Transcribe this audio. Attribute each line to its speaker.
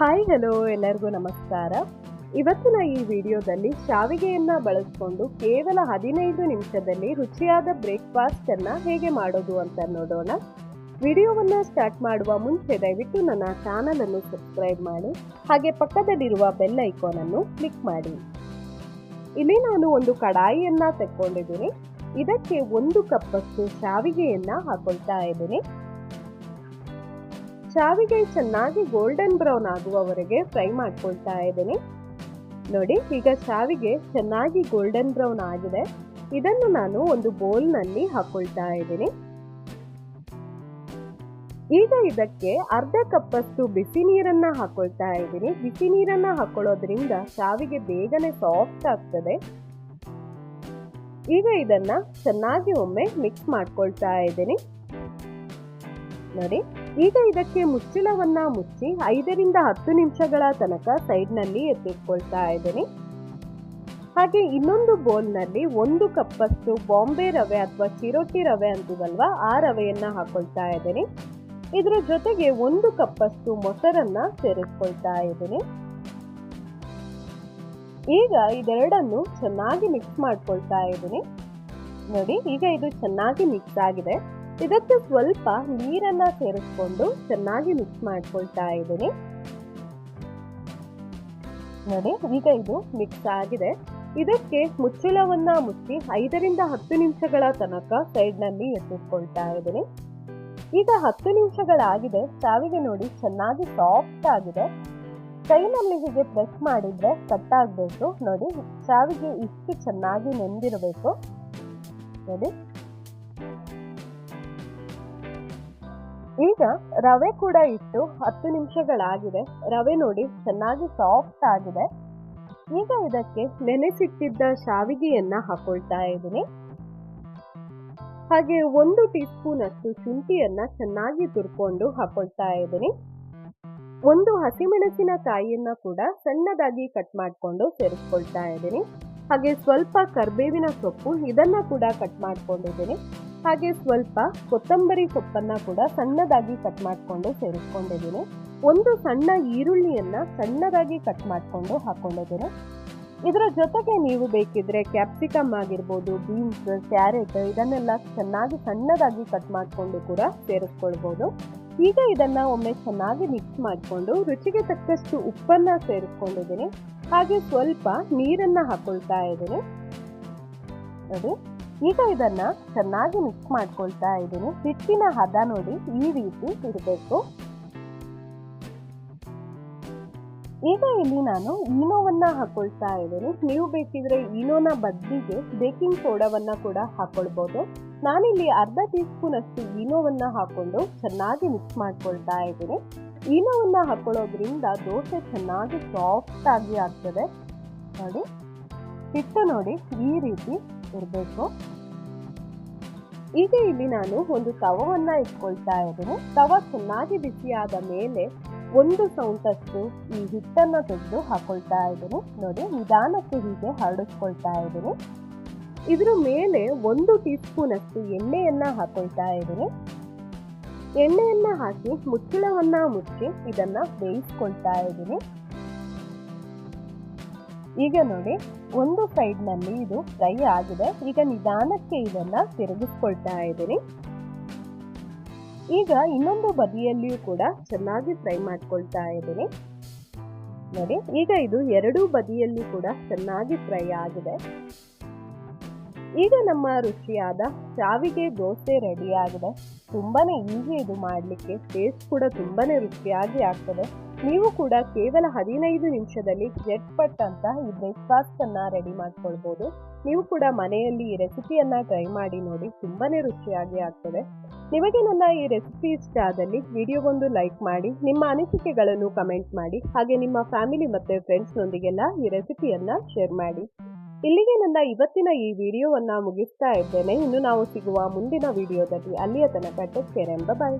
Speaker 1: Hi hello ಎಲ್ಲರಿಗೂ ನಮಸ್ಕಾರ. ಇವತ್ತಿನ ಈ ವಿಡಿಯೋದಲ್ಲಿ ಶಾವಿಗೆಯನ್ನ ಬಳಸಿಕೊಂಡು ಕೇವಲ ಹದಿನೈದು ನಿಮಿಷದಲ್ಲಿ ರುಚಿಯಾದ ಬ್ರೇಕ್ಫಾಸ್ಟ್ ಅನ್ನ ಹೇಗೆ ಮಾಡೋದು ಅಂತ ನೋಡೋಣ. ವಿಡಿಯೋವನ್ನು ಸ್ಟಾರ್ಟ್ ಮಾಡುವ ಮುಂಚೆ ದಯವಿಟ್ಟು ನನ್ನ ಚಾನಲ್ ಅನ್ನು ಸಬ್ಸ್ಕ್ರೈಬ್ ಮಾಡಿ, ಹಾಗೆ ಪಕ್ಕದಲ್ಲಿರುವ ಬೆಲ್ ಐಕಾನ್ ಅನ್ನು ಕ್ಲಿಕ್ ಮಾಡಿ. ಇಲ್ಲಿ ನಾನು ಒಂದು ಕಡಾಯಿಯನ್ನ ತೆಕ್ಕೊಂಡಿದ್ದೀನಿ. ಇದಕ್ಕೆ ಒಂದು ಕಪ್ಪಷ್ಟು ಶಾವಿಗೆಯನ್ನ ಹಾಕೊಳ್ತಾ ಇದ್ದೀನಿ. ಶಾವಿಗೆ ಚೆನ್ನಾಗಿ ಗೋಲ್ಡನ್ ಬ್ರೌನ್ ಆಗುವವರೆಗೆ ಫ್ರೈ ಮಾಡ್ಕೊಳ್ತಾ ಇದ್ದೀನಿ. ನೋಡಿ, ಈಗ ಶಾವಿಗೆ ಚೆನ್ನಾಗಿ ಗೋಲ್ಡನ್ ಬ್ರೌನ್ ಆಗಿದೆ. ಇದನ್ನು ನಾನು ಒಂದು ಬೌಲ್ನಲ್ಲಿ ಹಾಕೊಳ್ತಾ ಇದ್ದೀನಿ. ಈಗ ಇದಕ್ಕೆ ಅರ್ಧ ಕಪ್ಪಷ್ಟು ಬಿಸಿ ನೀರನ್ನ ಹಾಕೊಳ್ತಾ ಇದ್ದೀನಿ. ಬಿಸಿ ನೀರನ್ನ ಹಾಕೊಳ್ಳೋದ್ರಿಂದ ಶಾವಿಗೆ ಬೇಗನೆ ಸಾಫ್ಟ್ ಆಗ್ತದೆ. ಈಗ ಇದನ್ನ ಚೆನ್ನಾಗಿ ಒಮ್ಮೆ ಮಿಕ್ಸ್ ಮಾಡ್ಕೊಳ್ತಾ ಇದ್ದೀನಿ. ನೋಡಿ ಈಗ ಇದಕ್ಕೆ ಮುಚ್ಚಳವನ್ನ ಮುಚ್ಚಿ ಐದರಿಂದ ಹತ್ತು ನಿಮಿಷಗಳ ತನಕ ಸೈಡ್ನಲ್ಲಿ ಎತ್ತಿಟ್ಕೊಳ್ತಾ ಇದ್ದೀನಿ. ಹಾಗೆ ಇನ್ನೊಂದು ಬೌಲ್ನಲ್ಲಿ ಒಂದು ಕಪ್ಪಷ್ಟು ಬಾಂಬೆ ರವೆ ಅಥವಾ ಚಿರೋಟಿ ರವೆ ಅಂತೀವಲ್ವಾ, ಆ ರವೆಯನ್ನ ಹಾಕೊಳ್ತಾ ಇದ್ದೀನಿ. ಇದರ ಜೊತೆಗೆ ಒಂದು ಕಪ್ಪಷ್ಟು ಮೊಸರನ್ನ ಸೇರಿಸ್ಕೊಳ್ತಾ ಇದ್ದೀನಿ. ಈಗ ಇದೆರಡನ್ನು ಚೆನ್ನಾಗಿ ಮಿಕ್ಸ್ ಮಾಡ್ಕೊಳ್ತಾ ಇದ್ದೀನಿ. ನೋಡಿ, ಈಗ ಇದು ಚೆನ್ನಾಗಿ ಮಿಕ್ಸ್ ಆಗಿದೆ. ಇದಕ್ಕೆ ಸ್ವಲ್ಪ ನೀರನ್ನ ಸೇರಿಸ್ಕೊಂಡು ಚೆನ್ನಾಗಿ ಮಿಕ್ಸ್ ಮಾಡ್ಕೊಳ್ತಾ ಇದ್ದೀನಿ. ನೋಡಿ, ಈಗ ಇದು ಮಿಕ್ಸ್ ಆಗಿದೆ. ಇದಕ್ಕೆ ಮುಚ್ಚಳವನ್ನ ಮುಚ್ಚಿ ಐದರಿಂದ ಹತ್ತು ನಿಮಿಷಗಳ ತನಕ ಸೈಡ್ನಲ್ಲಿ ಎತ್ತಿಟ್ಕೊಳ್ತಾ ಇದ್ದೀನಿ. ಈಗ ಹತ್ತು ನಿಮಿಷಗಳಾಗಿದೆ. ಸಾವಿಗೆ ನೋಡಿ, ಚೆನ್ನಾಗಿ ಸಾಫ್ಟ್ ಆಗಿದೆ. ಕೈನಲ್ಲಿ ಹೀಗೆ ಪ್ರೆಸ್ ಮಾಡಿದ್ರೆ ಕಟ್ ಆಗಬೇಕು. ನೋಡಿ, ಸಾವಿಗೆ ಇಷ್ಟು ಚೆನ್ನಾಗಿ ನೆಂದಿರಬೇಕು. ನೋಡಿ. ಈಗ ರವೆ ಕೂಡ ಇಟ್ಟು ಹತ್ತು ನಿಮಿಷಗಳಾಗಿದೆ. ರವೆ ನೋಡಿ ಚೆನ್ನಾಗಿ ಸಾಫ್ಟ್ ಆಗಿದೆ. ಈಗ ಇದಕ್ಕೆ ನೆನೆಸಿಟ್ಟಿದ್ದ ಶಾವಿಗೆಯನ್ನ ಹಾಕೊಳ್ತಾ ಇದ್ದೀನಿ. ಹಾಗೆ ಒಂದು ಟೀ ಸ್ಪೂನ್ ಅಷ್ಟು ಶುಂಠಿಯನ್ನ ಚೆನ್ನಾಗಿ ತುರ್ಕೊಂಡು ಹಾಕೊಳ್ತಾ ಇದ್ದೀನಿ. ಒಂದು ಹಸಿಮೆಣಸಿನ ಕಾಯಿಯನ್ನ ಕೂಡ ಸಣ್ಣದಾಗಿ ಕಟ್ ಮಾಡಿಕೊಂಡು ಸೇರಿಸ್ಕೊಳ್ತಾ ಇದ್ದೀನಿ. ಹಾಗೆ ಸ್ವಲ್ಪ ಕರ್ಬೇವಿನ ಸೊಪ್ಪು ಇದನ್ನ ಕೂಡ ಕಟ್ ಮಾಡ್ಕೊಂಡಿದ್ದೀನಿ. ಹಾಗೆ ಸ್ವಲ್ಪ ಕೊತ್ತಂಬರಿ ಸೊಪ್ಪನ್ನ ಕೂಡ ಸಣ್ಣದಾಗಿ ಕಟ್ ಮಾಡಿಕೊಂಡು ಸೇರಿಸ್ಕೊಂಡಿದ್ದೀನಿ. ಒಂದು ಸಣ್ಣ ಈರುಳ್ಳಿಯನ್ನ ಸಣ್ಣದಾಗಿ ಕಟ್ ಮಾಡಿಕೊಂಡು ಹಾಕೊಂಡಿದ್ದೀನಿ. ಇದರ ಜೊತೆಗೆ ನೀವು ಬೇಕಿದ್ರೆ ಕ್ಯಾಪ್ಸಿಕಮ್ ಆಗಿರ್ಬೋದು ಬೀನ್ಸ್ ಕ್ಯಾರೆಟ್ ಇದನ್ನೆಲ್ಲ ಚೆನ್ನಾಗಿ ಸಣ್ಣದಾಗಿ ಕಟ್ ಮಾಡಿಕೊಂಡು ಕೂಡ ಸೇರಿಸ್ಕೊಳ್ಬೋದು. ಈಗ ಇದನ್ನ ಒಮ್ಮೆ ಚೆನ್ನಾಗಿ ಮಿಕ್ಸ್ ಮಾಡಿಕೊಂಡು ರುಚಿಗೆ ತಕ್ಕಷ್ಟು ಉಪ್ಪನ್ನ ಸೇರಿಸ್ಕೊಂಡಿದ್ದೀನಿ. ಹಾಗೆ ಸ್ವಲ್ಪ ನೀರನ್ನ ಹಾಕೊಳ್ತಾ ಇದ್ದೀನಿ. ನೋಡಿ ಈಗ ಇದನ್ನ ಚೆನ್ನಾಗಿ ಮಿಕ್ಸ್ ಮಾಡ್ಕೊಳ್ತಾ ಇದ್ದೀನಿ. ಹಿಟ್ಟಿನ ಹದ ನೋಡಿ ಈ ರೀತಿ ಇರಬೇಕು. ಈಗ ಇಲ್ಲಿ ನಾನು ಈನೋವನ್ನ ಹಾಕೊಳ್ತಾ ಇದ್ದೀನಿ. ನೀವು ಬೇಕಿದ್ರೆ ಈನೋನ ಬದ್ಲಿಗೆ ಬೇಕಿಂಗ್ ಸೋಡಾವನ್ನ ಕೂಡ ಹಾಕೊಳ್ಬಹುದು ನಾನಿಲ್ಲಿ ಅರ್ಧ ಟೀ ಸ್ಪೂನ್ ಅಷ್ಟು ಈನೋವನ್ನ ಹಾಕೊಂಡು ಚೆನ್ನಾಗಿ ಮಿಕ್ಸ್ ಮಾಡ್ಕೊಳ್ತಾ ಇದ್ದೀನಿ. ಈನೋವನ್ನ ಹಾಕೊಳ್ಳೋದ್ರಿಂದ ದೋಸೆ ಚೆನ್ನಾಗಿ ಸಾಫ್ಟ್ ಆಗಿ ಆಗ್ತದೆ. ನೋಡಿ, ಹಿಟ್ಟು ನೋಡಿ ಈ ರೀತಿ ಇರಬೇಕು. ಈಗ ಇಲ್ಲಿ ನಾನು ಒಂದು ತವವನ್ನ ಇಟ್ಕೊಳ್ತಾ ಇದ್ದೀನಿ. ತವ ಚೆನ್ನಾಗಿ ಬಿಸಿಯಾದ ಮೇಲೆ ಒಂದು ಸೌಂಟಷ್ಟು ಈ ಹಿಟ್ಟನ್ನ ತೆಗೆದು ಹಾಕೊಳ್ತಾ ಇದ್ದೀನಿ. ನೋಡಿ, ನಿಧಾನಕ್ಕೆ ಹೀಗೆ ಹರಡಿಸ್ಕೊಳ್ತಾ ಇದ್ದೀನಿ. ಇದ್ರ ಮೇಲೆ ಒಂದು ಟೀ ಸ್ಪೂನ್ ಅಷ್ಟು ಎಣ್ಣೆಯನ್ನ ಹಾಕೊಳ್ತಾ ಇದ್ದೀನಿ. ಎಣ್ಣೆಯನ್ನ ಹಾಕಿ ಮುಚ್ಚಳವನ್ನ ಮುಚ್ಚಿ ಇದನ್ನ ಬೇಯಿಸ್ಕೊಳ್ತಾ ಇದ್ದೀನಿ. ಈಗ ನೋಡಿ, ಒಂದು ಸೈಡ್ನಲ್ಲಿ ಇದು ಫ್ರೈ ಆಗಿದೆ. ಈಗ ನಿಧಾನಕ್ಕೆ ಇದನ್ನ ತಿರುಗಿಸ್ಕೊಳ್ತಾ ಇದ್ದೀನಿ. ಈಗ ಇನ್ನೊಂದು ಬದಿಯಲ್ಲಿಯೂ ಕೂಡ ಚೆನ್ನಾಗಿ ಫ್ರೈ ಮಾಡ್ಕೊಳ್ತಾ ಇದ್ದೀನಿ. ನೋಡಿ, ಈಗ ಇದು ಎರಡೂ ಬದಿಯಲ್ಲಿ ಕೂಡ ಚೆನ್ನಾಗಿ ಫ್ರೈ ಆಗಿದೆ. ಈಗ ನಮ್ಮ ರುಚಿಯಾದ ಶಾವಿಗೆ ದೋಸೆ ರೆಡಿ ಆಗಿದೆ. ತುಂಬಾನೇ ಈಸಿ ಇದು ಮಾಡಲಿಕ್ಕೆ. ಟೇಸ್ಟ್ ಕೂಡ ತುಂಬಾನೇ ರುಚಿಯಾಗಿ ಆಗ್ತದೆ. ನೀವು ಕೂಡ ಕೇವಲ ಹದಿನೈದು ನಿಮಿಷದಲ್ಲಿ ಜಟ್ಪಟ್ ಅಂತ ಈ ಅನ್ನ ರೆಡಿ ಮಾಡ್ಕೊಳ್ಬಹುದು ನೀವು ಕೂಡ ಮನೆಯಲ್ಲಿ ಈ ರೆಸಿಪಿಯನ್ನ ಟ್ರೈ ಮಾಡಿ ನೋಡಿ, ತುಂಬಾನೇ ರುಚಿಯಾಗಿ ಆಗ್ತದೆ. ನಿಮಗೆ ನನ್ನ ಈ ರೆಸಿಪಿ ಇಷ್ಟ ಆದಲ್ಲಿ ವಿಡಿಯೋಗೊಂದು ಲೈಕ್ ಮಾಡಿ, ನಿಮ್ಮ ಅನಿಸಿಕೆಗಳನ್ನು ಕಮೆಂಟ್ ಮಾಡಿ, ಹಾಗೆ ನಿಮ್ಮ ಫ್ಯಾಮಿಲಿ ಮತ್ತೆ ಫ್ರೆಂಡ್ಸ್ ನೊಂದಿಗೆಲ್ಲ ಈ ರೆಸಿಪಿಯನ್ನ ಶೇರ್ ಮಾಡಿ. ಇಲ್ಲಿಗೆ ನನ್ನ ಇವತ್ತಿನ ಈ ವಿಡಿಯೋವನ್ನ ಮುಗಿಸ್ತಾ ಇದ್ದೇನೆ. ಇನ್ನು ನಾವು ಸಿಗುವ ಮುಂದಿನ ವಿಡಿಯೋದಲ್ಲಿ ಅಲ್ಲಿಯ ತನಕ ಟೆಕ್ ಕೇರ್ ಎಂಬ ಬಾಯ್